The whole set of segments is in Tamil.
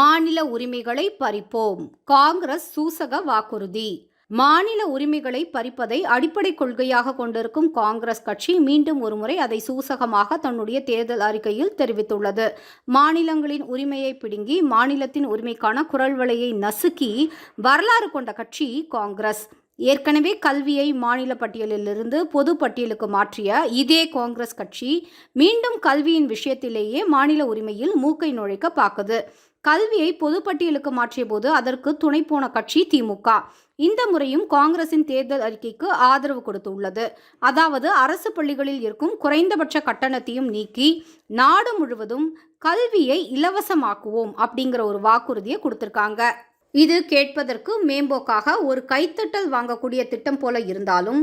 மாநில உரிமைகளை பறிப்போம். காங்கிரஸ் சூசக வாக்குறுதி. மாநில உரிமைகளை பறிப்பதை அடிப்படை கொள்கையாக கொண்டிருக்கும் காங்கிரஸ் கட்சி மீண்டும் ஒருமுறை அதை சூசகமாக தன்னுடைய தேர்தல் அறிக்கையில் தெரிவித்துள்ளது. மாநிலங்களின் உரிமையை பிடுங்கி மாநிலத்தின் உரிமைக்கான குரல் வலையை நசுக்கி வரலாறு கொண்ட கட்சி காங்கிரஸ். ஏற்கனவே கல்வியை மாநில பட்டியலிலிருந்து பொது பட்டியலுக்கு மாற்றிய இதே காங்கிரஸ் கட்சி மீண்டும் கல்வியின் விஷயத்திலேயே மாநில உரிமையில் மூக்கை நுழைக்க பார்க்குது கல்வியை பொதுப்பட்டியலுக்கு மாற்றிய போது அதற்கு துணை போன கட்சி திமுக. இந்த முறையும் காங்கிரசின் தேர்தல் அறிக்கைக்கு ஆதரவு கொடுத்துள்ளது. அதாவது அரசு பள்ளிகளில் இருக்கும் குறைந்தபட்ச கட்டணத்தையும் நீக்கி நாடு முழுவதும் கல்வியை இலவசமாக்குவோம் அப்படிங்கிற ஒரு வாக்குறுதியை கொடுத்துருக்காங்க. இது கேட்பதற்கு மேம்போக்காக ஒரு கைத்தட்டல் வாங்கக்கூடிய திட்டம் போல இருந்தாலும்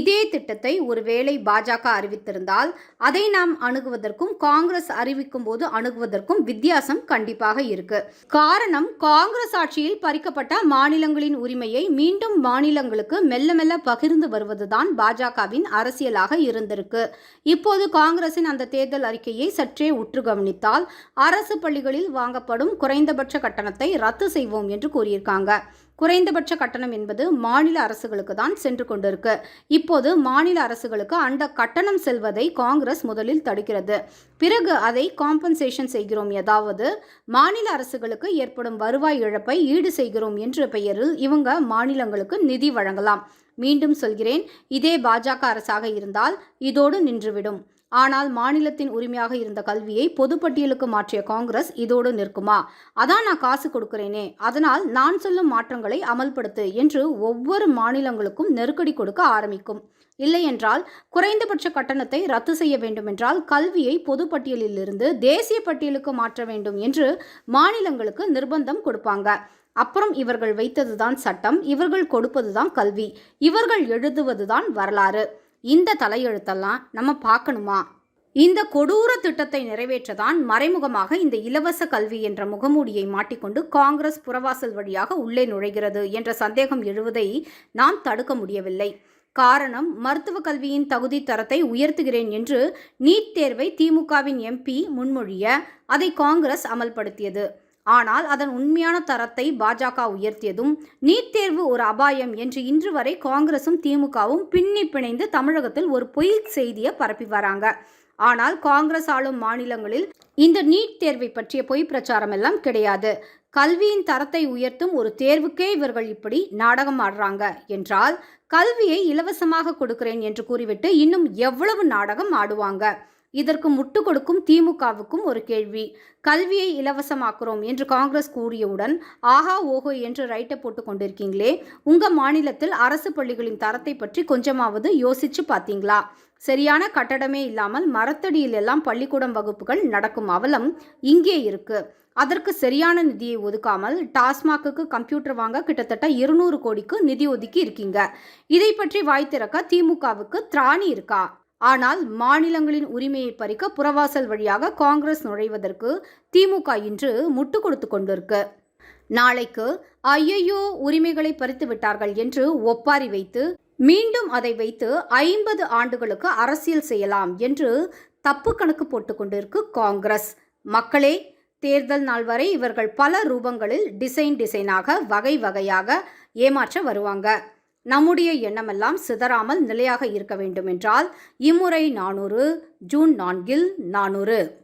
இதே திட்டத்தை ஒருவேளை பாஜக அறிவித்திருந்தால் அதை நாம் அணுகுவதற்கும் காங்கிரஸ் அறிவிக்கும் போது அணுகுவதற்கும் வித்தியாசம் கண்டிப்பாக இருக்கு. காரணம் காங்கிரஸ் ஆட்சியில் பறிக்கப்பட்ட மாநிலங்களின் உரிமையை மீண்டும் மாநிலங்களுக்கு மெல்ல மெல்ல பகிர்ந்து வருவதுதான் பாஜகவின் அரசியலாக இருந்திருக்கு. இப்போது காங்கிரசின் அந்த தேர்தல் அறிக்கையை சற்றே உற்று கவனித்தால் அரசு பள்ளிகளில் வாங்கப்படும் குறைந்தபட்ச கட்டணத்தை ரத்து செய்வோம் என்று கூறியிருக்காங்க. குறைந்தபட்ச கட்டணம் என்பது மாநில அரசுகளுக்கு தான் சென்று கொண்டிருக்கு. இப்போது மாநில அரசுகளுக்கு அந்த கட்டணம் செல்வதை காங்கிரஸ் முதலில் தடுக்கிறது. பிறகு அதை காம்பன்சேஷன் செய்கிறோம். ஏதாவது மாநில அரசுகளுக்கு ஏற்படும் வருவாய் இழப்பை ஈடு செய்கிறோம் என்ற பெயரில் இவங்க மாநிலங்களுக்கு நிதி வழங்கலாம். மீண்டும் சொல்கிறேன். இதே பாஜக அரசாக இருந்தால் இதோடு நின்றுவிடும். ஆனால் மாநிலத்தின் உரிமையாக இருந்த கல்வியை பொதுப்பட்டியலுக்கு மாற்றிய காங்கிரஸ் இதோடு நிற்குமா? அதான் நான் காசு கொடுக்கிறேனே. அதனால் நான் சொல்லும் மாற்றங்களை அமல்படுத்து என்று ஒவ்வொரு மாநிலங்களுக்கும் நெருக்கடி கொடுக்க ஆரம்பிக்கும். இல்லையென்றால் குறைந்தபட்ச கட்டணத்தை ரத்து செய்ய வேண்டுமென்றால் கல்வியை பொதுப்பட்டியலிலிருந்து தேசிய பட்டியலுக்கு மாற்ற வேண்டும் என்று மாநிலங்களுக்கு நிர்பந்தம் கொடுப்பாங்க. அப்புறம் இவர்கள் வைத்ததுதான் சட்டம் இவர்கள் கொடுப்பதுதான் கல்வி இவர்கள் எழுதுவதுதான் வரலாறு. இந்த தலையெழுத்தெல்லாம் நம்ம பார்க்கணுமா? இந்த கொடூர திட்டத்தை நிறைவேற்றதான் மறைமுகமாக இந்த இலவச கல்வி என்ற முகமூடியை மாட்டிக்கொண்டு காங்கிரஸ் புறவாசல் வழியாக உள்ளே நுழைகிறது என்ற சந்தேகம் எழுவதை நாம் தடுக்க முடியவில்லை. காரணம் மருத்துவ கல்வியின் தகுதி தரத்தை உயர்த்துகிறேன் என்று நீட் தேர்வை திமுகவின் எம்பி முன்மொழிய அதை காங்கிரஸ் அமல்படுத்தியது. ஆனால் அதன் உண்மையான தரத்தை பாஜக உயர்த்தியதும் நீட் தேர்வு ஒரு அபாயம் என்று இன்று வரை காங்கிரசும் திமுகவும் பின்னி பிணைந்து தமிழகத்தில் ஒரு பொய் செய்தியை பரப்பி வராங்க. ஆனால் காங்கிரஸ் ஆளும் மாநிலங்களில் இந்த நீட் தேர்வை பற்றிய பொய் பிரச்சாரம் எல்லாம் கிடையாது. கல்வியின் தரத்தை உயர்த்தும் ஒரு தேர்வுக்கே இவர்கள் இப்படி நாடகம் ஆடுறாங்க என்றால் கல்வியை இலவசமாக கொடுக்கிறேன் என்று கூறிவிட்டு இன்னும் எவ்வளவு நாடகம் ஆடுவாங்க? இதற்கு முட்டு கொடுக்கும் திமுகவுக்கும் ஒரு கேள்வி. கல்வியை இலவசமாக்குறோம் என்று காங்கிரஸ் கூறியவுடன் ஆஹா ஓஹோ என்று ரைட்டை போட்டு கொண்டிருக்கீங்களே. உங்க மாநிலத்தில் அரசு பள்ளிகளின் தரத்தை பற்றி கொஞ்சமாவது யோசிச்சு பார்த்தீங்களா? சரியான கட்டடமே இல்லாமல் மரத்தடியில் எல்லாம் பள்ளிக்கூடம் வகுப்புகள் நடக்கும் அவலம் இங்கே இருக்கு. அதற்கு சரியான நிதியை ஒதுக்காமல் டாஸ்மாக்கு கம்ப்யூட்டர் வாங்க கிட்டத்தட்ட இருநூறு கோடிக்கு நிதி ஒதுக்கி இருக்கீங்க. இதை பற்றி வாய் திறக்க திமுகவுக்கு திராணி இருக்கா? ஆனால் மாநிலங்களின் உரிமையை பறிக்க புறவாசல் வழியாக காங்கிரஸ் நுழைவதற்கு திமுக இன்று முட்டு கொடுத்து கொண்டிருக்கு. நாளைக்கு ஐயையோ உரிமைகளை பறித்து விட்டார்கள் என்று ஒப்பாரி வைத்து மீண்டும் அதை வைத்து ஐம்பது ஆண்டுகளுக்கு அரசியல் செய்யலாம் என்று தப்பு கணக்கு போட்டு கொண்டிருக்கு காங்கிரஸ். மக்களே தேர்தல் நாள் வரை இவர்கள் பல ரூபங்களில் டிசைன் டிசைனாக வகை வகையாக ஏமாற்ற வருவாங்க. நம்முடைய எண்ணமெல்லாம் சிதறாமல் நிலையாக இருக்க வேண்டும் என்றால் இம்முறை நானூறு ஜூன் நான்கில் நானூறு.